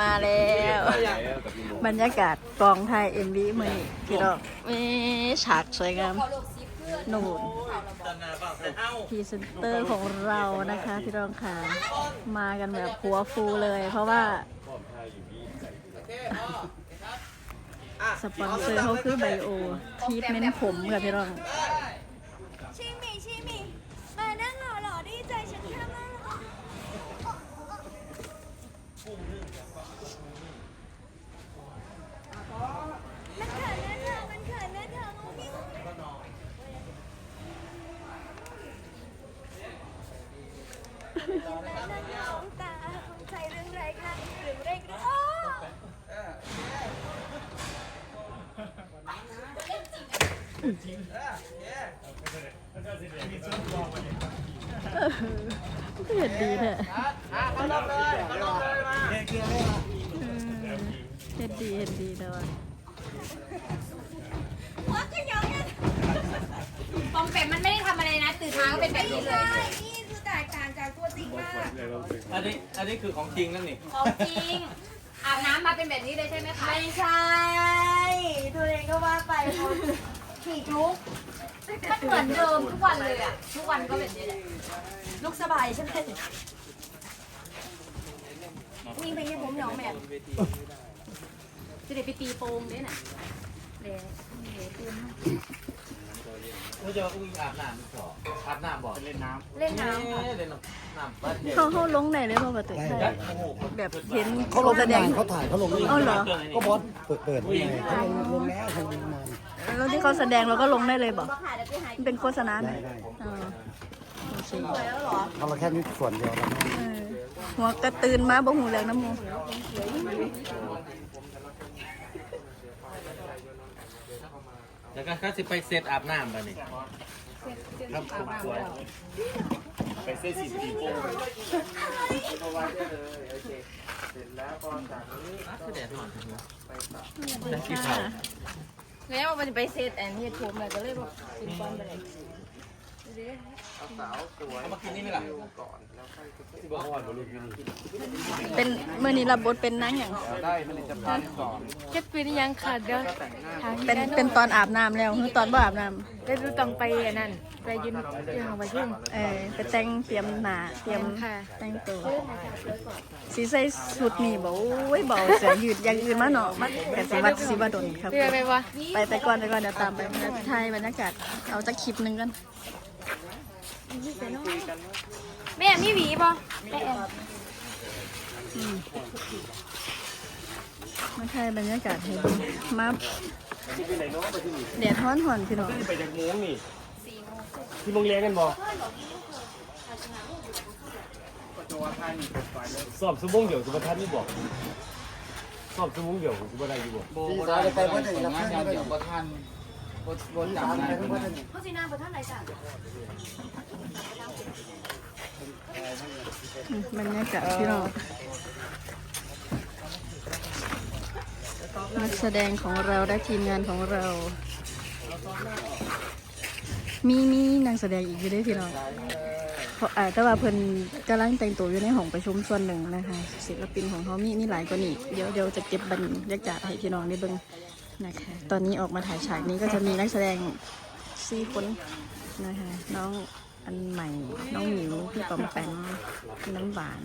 มาแล้ว บรรยากาศกองไทยเอ็มวีมือนี้พี่น้องมีฉากสวยงามนูนพรีเซนเตอร์ของเรานะคะพี่รองค่ะ มากันแบบหัวฟูเลย เพราะว่า สปอนเซอร์เขาคือไบโอทีทเมนต์ผมค่ะพี่รอง มันเขินนะเธอ มันเขินนะเธอมองพี่นั่งมองตาคงใจเรื่องไรคะหรือเร่งหรืออ้อเห็นดีแท้ เห็นดีเห็นดีแต่ว่าหัวก็ย้อนกันปอมแปมมันไม่ได้ทำอะไรนะ ตื่นมาก็เป็นแบบนี้เลใช่ย นี่คือแตกต่างจากตัวจริงมาก อันนี้อันนี้คือของจริงนั่นนี่ของจริง อาบน้ำมาเป็นแบบนี้เลยใช่ไหมคะ ไม่ใช่ ตัวเองก็ว่าไปคนฉีกลุกมันเหมือนเดิมทุกวันเลยอะทุกวันก็แบบนี้แหละลุกสบายใช่ไหมวิ่งไปให้ผมหนองแม่ จะได้ไปตีโป่งด้วยน่ะเลยเลยตื่นมาเขาจะอุ้งอาบน้ำก่ออาบน้ำบ่เล่นน้ำเล่นน้ำค่ะเล่นน้ำบ้านเด็กเขาเขาลงไหนเลยป่ะประตูไทยยัดโอ้โหแบบเห็นเขาลงแสดงเขาถ่ายเขาลงเอเหรอก็บอสเปิดเปิดเขาลงลงแล้วเขาลงนาแล้วที่เขาแสดงเราก็ลงได้เลยบอกมันเป็นโฆษณาไหมได้ได้อ๋อโอเคแล้วหรอเขาเราแค่นี้ส่วนเดียวหัวกระตื่นมาบ่หูแรงน้ำมู แล้วก็เขาสิไปเซตอาบน้ำไปนี่ครับผมสวยไปเซตสีสีโป้งคือแดดหน่อยจะกี่ข่าวแล้วมันจะไปเซตแอนเฮดผมเลยก็เลยบอกสิบวันไปเลย เอามากินนี่ไหมล่ะที่บอกว่าบริกินเป็นเมื่อนี้รับบทเป็นนางอย่างได้มันจะพาสอนเจ็ดปีนี่ยังขาดเด้อทางเป็นเป็นตอนอาบน้ำแล้วคือตอนบ่อาบน้ได้ดูต้องไปอันนั้นไปยืนที่ห้องประชุมำเออไปแต่งเตรียมหนาเตรียมค่ะแต่งตัวสีใส่สุดนี่บอกโอ้ยเบาเสียยืดอย่างอื่นมาเนาะมันแต่สวัสดิ์ศิวดลครับ เพื่อไปวะไปไปก่อนไปก่อนเดี๋ยวตามไปบรรยากาศไทยบรรยากาศเอาจะคลิปหนึงกัน แม่มีหวีป่ะแม่มาไทยบรรยากาศให้ดูมาแดดร้อนหอนพี่น้องไปจากโมงนี่ที่โมงเลี้ยงกันบ่สอบสมงเดี่ยวสุภทัศน์นี่บอกสอบสมงเดี่ยวสุภทัศน์นี่บอกพี่สาวจะไปเมื่อไหร่รับท่านเดี๋ยวบ่ทัน บ่บ่พี่จัสาบวนะไปเมื่อไหร่เขาสีน้ำประท่านไรจ้ะมบรรยากพี่น้องนักแสดงของเราและทีมงานของเรา มีมีนางแสดงอีกอยู่ด้วยพี่น้องเพราะอ่าแต่ว่าเพิ่นกำลังแต่งตัวอยู่ในห้องประชุมส่วนหนึ่งนะคะศิลปินของเขามีมีหลายกว่านี้เดี๋ยวเดี๋ยวจะเก็บบรรยากาศให้พี่น้องได้เบิ่ง นะคะ ตอนนี้ออกมาถ่ายฉากนี้ก็จะมีนักแสดงสี่คนนะคะ น้องอันใหม่ น้องหมิวพี่ปอมแปงน้ำหวาน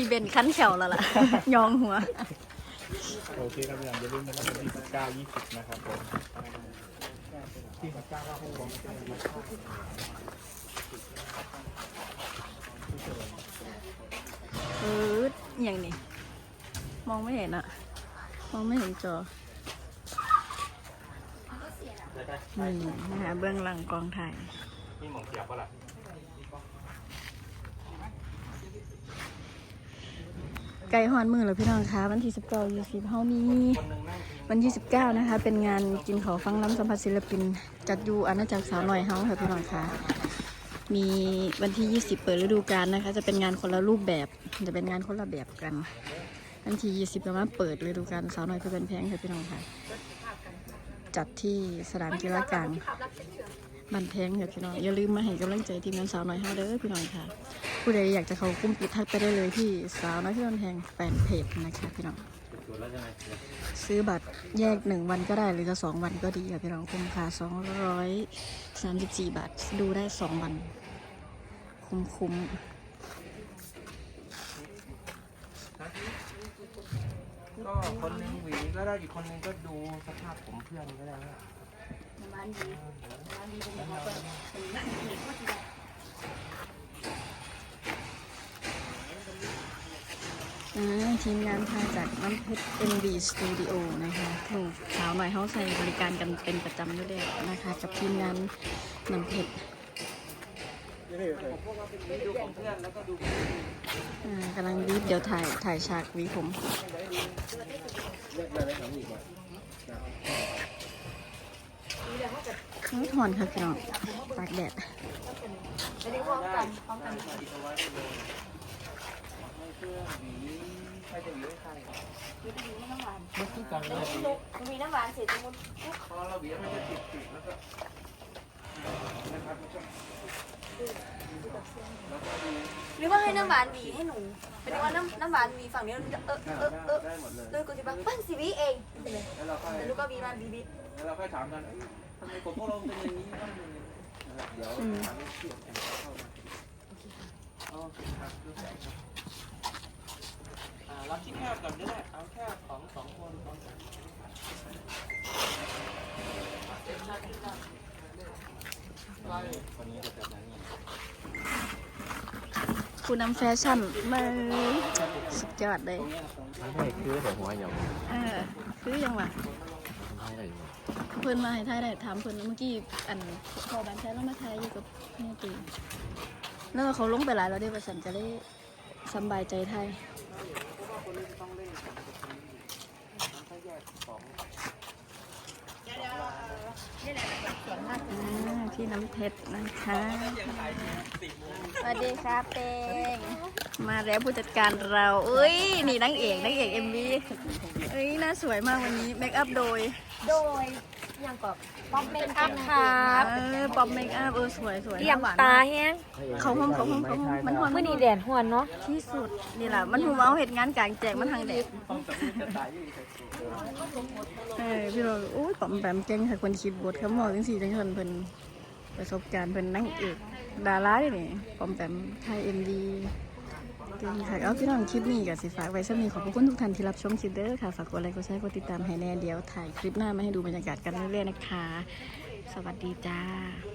พี่เบนคั้นแขวแล้วล่ะ ยองหัว โอเคครับอย่าลืมนะครับวันที่19 20นะครับผมที่19ว่าห้องผมเอออย่างนี้ มองไม่เห็นอะมองไม่เห็นจอนี่นะคะเบื้องหลังกองถ่ายนี่หมองเสียบปะล่ะ ไก่ฮอนมือเหรอพี่น้องคะวันที่สิบเก้ายี่สิบเฮามีวันที่สิบเก้านะคะ เป็นงานกินเขาฟังน้ำสัมผัสศิลปิน จัดอยู่อาณาจักรสาวหน่อยเฮาค่ะพี่น้องคะมีวันที่20เปิดฤดูกาลนะคะ จะเป็นงานคนละรูปแบบจะเป็นงานคนละแบบกันวันที่20ก็มาเปิดฤดูกาลสาวน้อยเพื่อเป็นแพงค่ะพี่น้องค่ะจัดที่สนามกีฬากลาง บันแพงค่ะพี่น้องอย่าลืมมาให้กำลังใจทีมงานสาวน้อยเฮาเด้อพี่น้องค่ะ ผู้ใดอยากจะเข้ากลุ่มปิดทักไปได้เลยที่สาวน้อยเพื่อเป็นแพงแฟนเพจนะคะพี่น้องซื้อบัตรแยกหนึ่งวันก็ได้หรือจะสองวันก็ดีค่ะพี่น้องคุ้มค่าสองร้อยสามสิบสี่บาทดูได้สองวัน คุ้มคุ้มก็คนหนึงหวีก็ได้อีกคนหนึงก็ดูสภาพผมเพื่อนก็ได้ นะบ้านดีบ้านดีเป็นแบบว่าเป็นนักเอกก็ดีอ่าทีมงานทาจากน้ำเพชร MV Studio นะคะถูกสาวหน่อยเขาใส่บริการกันเป็นประจำด้วยนะคะ กับทีมงานน้ำเพชรกำลังรีบเดี๋ยวถ่ายถ่ายฉากวีผม ขาถอนค่ะพี่น้องตากแดดไม่ได้พร้อมกันพร้อมกันไม่คือกันเลยมีน้ำหวานเสร็จมุนพอเราหวีมันจะติดติดแล้วก็หรือว่าให้น้ำหวานหวีให้หนูเป็นว่าน้ำน้ำหวานหวีฝั่งนี้เออเออเออได้หมดเลยเลยกูจะบอกปั้นสิหวีเองเลยแล้วเราค่อยแล้วลูกก็หวีมาหวีหวีแล้วเราค่อยถามกันเอ้ยทำ ไมกดพวกเราเป็นอย่างนี้บ้างเนี่ยเดี๋ยวถามให้เชื่อกันเข้ามาโอเคครับดูแสงครับอ่ารับที่แคบก่อนก็ได้เอาแค่ของสองคนสองคนคนนี้จะเป็นยังไงผู้นำแฟชั่นมาสุดยอดเลยไม่คือแต่หัวหยองเออคือยังวะไม่ได้ เพื่อนมาให้ไทยได้ถามเพื่อนเมื่อกี้อันพอบันใช้แล้วมาไทยอยู่กับแม่ตีแล้วเขาลงไปหลายแล้วได้ประสันจะได้สบายใจไทยพี่น้ำเพชรนะคะสวัสดีครับเปงมาแล้วผู้จัดการเราเอ้ย นี่นางเอกนางเอกเอ็มวีเอ้ยน่าสวยมากวันนี้เมคอัพโดย โดย ยังกับป๊อปเมคอัพครับเออป๊อปเมคอัพเออสวยสวยเรียงหวานตามากแห้งเขาห้องเขาห้องเขาห้องมันหอนเมื่อนี้แดดหวนเนาะที่สุดนี่แหละมันหูเมาเหตุงานกลางแจกมันทางเด็กเออพี่เราโอ้ยป๋อมแปมเก่งค่ะคนคิดบทเขาบอกจังสี่จังคนเพิ่นประสบการณ์เพิ่นนั่งเอกดาราเด้นี่ป๋อมแปมไทยเอ็มดี เก่งค่ะเอาพี่น้องคลิปนี้กับสิฝากไว้สักนี้ขอบพระคุณทุกท่านที่รับชมคลิปเด้อค่ะฝากกดไลค์กดแชร์กดติดตามให้แน่เดี๋ยวถ่ายคลิปหน้ามาให้ดูบรรยากาศกันเรื่อยๆนะคะ สวัสดีจ้า